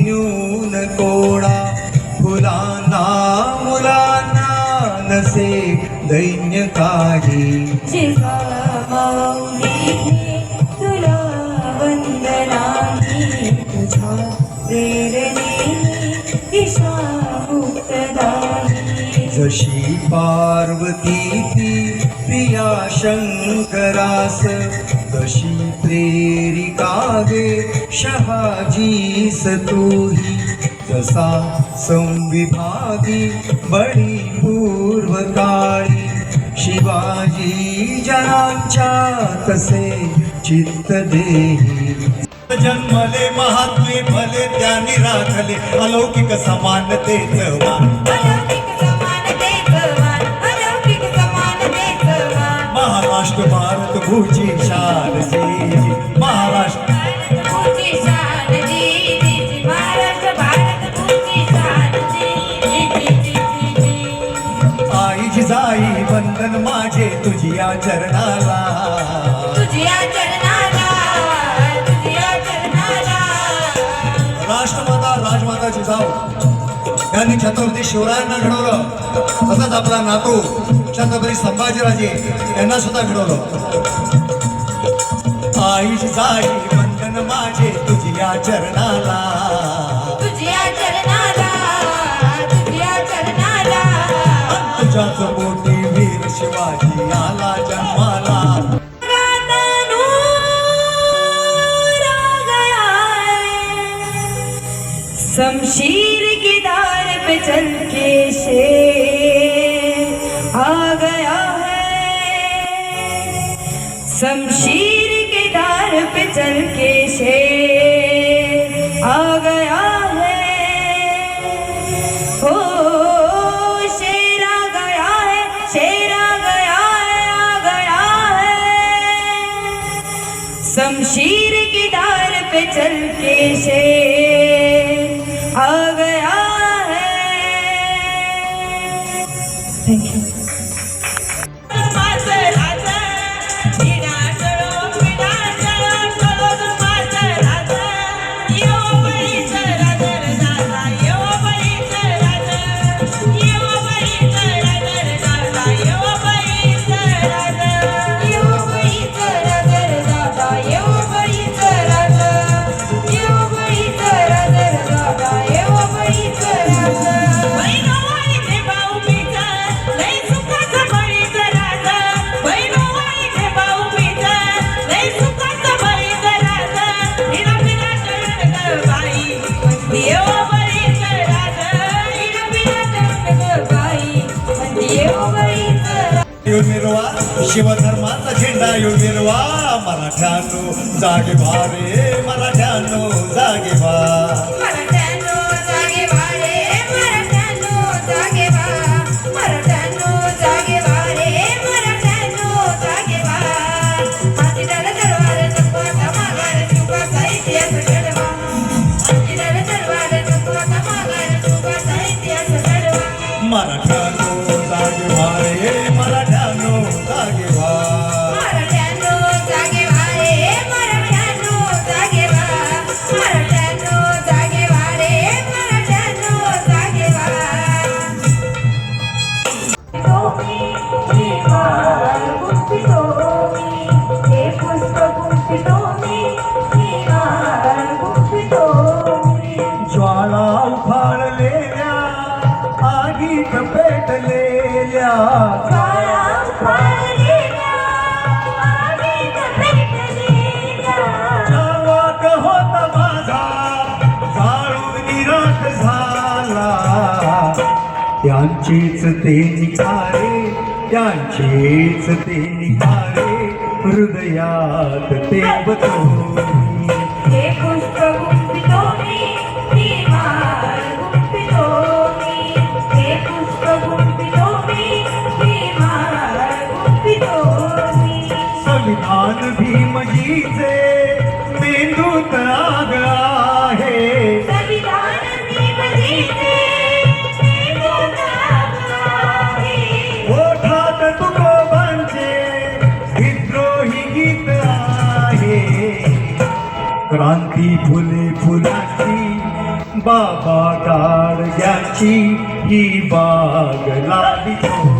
न्यून कोणा फुलांना मुलांना नसे दैन्य काही. तुला वंदना जशी पार्वती ती प्रिया शंकरास कशी प्रेरिका गे शहाजीस तूही जसा संविभागी बळी पूर्वकाळी शिवाजी जनाच्या तसे चित्त देही. जन्मले महात्मे भले त्यांनी राखले अलौकिक समानतेच मान. जी, शान जी, महाराष्ट्र आई जिजाई बंधन माझे तुझिया चरणाला। तुझ्या चरणाला तुझ्या चरणाला राष्ट्रमाता राजमाता जिजाऊ यांनी छत्रपती शिवरायांना घडवलं. तसंच आपला नातू छत्रपती संभाजीराजे यांना सुद्धा घडवलं. आई जिजाई वंदन माझे तुझिया चरणाला. तुझ्या चरणाला तुझ्या चरणाला. तुझ्याच पोटी वीर शिवाजी आला जन्माला। शमशीर की पे चल के शेर आ गया है। शमशीर के दार पे चल के शेर आ गया है। हो, शेर आ गया है, शेर आ गया है, आ गया है। शमशीर की दार पे चल के शेर येऊन शिवधर्माचा झेंडा येऊन मिरवा. मराठ्यानो जागे भारे रे मराठ्यानो जागे भा त्यांचीच ते निखारे त्यांचीच ते निखारे हृदयात ते बतोनी हे पुष्प गुंफितो मी हे पुष्प संविधान भीमजीचे मेंदूत आग क्रांती फुले फुलाची बाबा गाडग्याची ही बाग लावितो